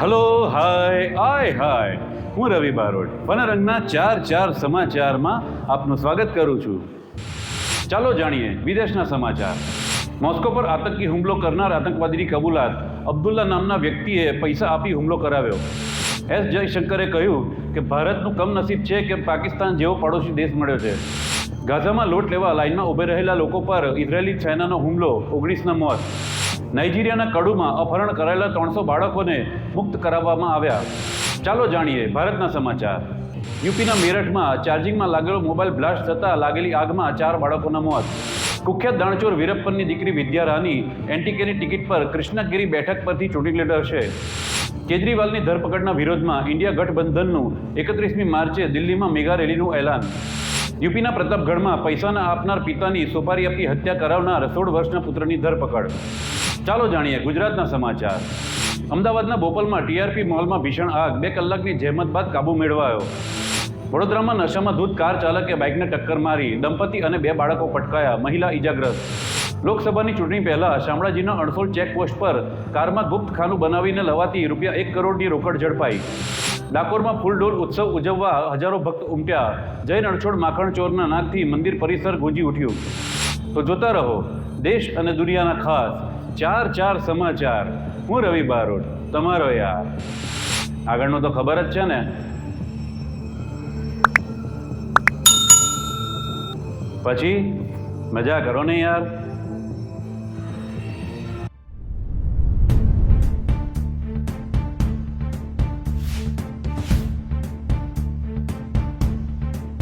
Hello hi આય હાય હું રવિ બારોટ ફનરંગના ચાર ચાર સમાચારમાં આપનું સ્વાગત કરું છું. ચાલો જાણીએ વિદેશના સમાચાર. મોસ્કો પર આતંકી હુમલો કરનાર આતંકવાદીની કબૂલાત. અબ્દુલ્લા નામના વ્યક્તિએ પૈસા આપી હુમલો કરાવ્યો. એસ જયશંકરે કહ્યું કે ભારતનું કમનસીબ છે કે પાકિસ્તાન જેવો પડોશી દેશ મળ્યો છે. ગાઝામાં લોટ લેવા લાઇનમાં ઊભે રહેલા લોકો પર ઇઝરાયેલી સેનાનો હુમલો, ઓગણીસના મોત. નાઇજીરિયાના કડુમાં અપહરણ કરાયેલા ત્રણસો બાળકોને મુક્ત કરાવવામાં આવ્યા. ચાલો જાણીએ ભારતના સમાચાર. યુપીના મેરઠમાં ચાર્જિંગમાં લાગેલો મોબાઈલ બ્લાસ્ટ થતાં લાગેલી આગમાં ચાર બાળકોના મોત. કુખ્યાત દાણચોર વીરપ્પનની દીકરી વિદ્યા રાની એનટીકેની ટિકિટ પર કૃષ્ણગીરી બેઠક પરથી ચૂંટણી લડશે કેજરીવાલની ધરપકડના વિરોધમાં ઇન્ડિયા ગઠબંધનનું એકત્રીસમી માર્ચે દિલ્હીમાં મેગા રેલીનું એલાન. યુપીના પ્રતાપગઢમાં પૈસાના આપનાર પિતાની સોપારી આપી હત્યા કરાવનાર સોળ વર્ષના પુત્રની ધરપકડ. ચાલો જાણીએ ગુજરાતના સમાચાર. અમદાવાદના બોપલમાં ટીઆરપી મોલમાં ભીષણ આગ, બે કલાકની જહેમત બાદ કાબુ મેળવાયો. વડોદરામાં નશામાં ધૂત કાર ચાલકે બાઇકને ટક્કર મારી. દંપતી અને બે બાળકો પટકાયા. મહિલા ઈજાગ્રસ્ત. લોકસભાની ચૂંટણી પહેલા શામળાજીના અણસોલ ચેકપોસ્ટ પર કારમાં ગુપ્ત ખાનું બનાવીને લવાતી રૂપિયા એક કરોડની રોકડ ઝડપાઈ. ડાકોરમાં ફૂલડોલ ઉત્સવ ઉજવવા હજારો ભક્ત ઉમટ્યા. જૈન રણછોડ માખણ ચોરના નાદથી મંદિર પરિસર ગુંજી ઉઠ્યું. તો જોતા રહો, દેશ અને દુનિયાના ખાસ ચાર ચાર સમાચાર. હું રવિ બારોટ. તમારો યાર. આગળનો તો ખબર જ છે ને પછી મજા કરો ને યાર?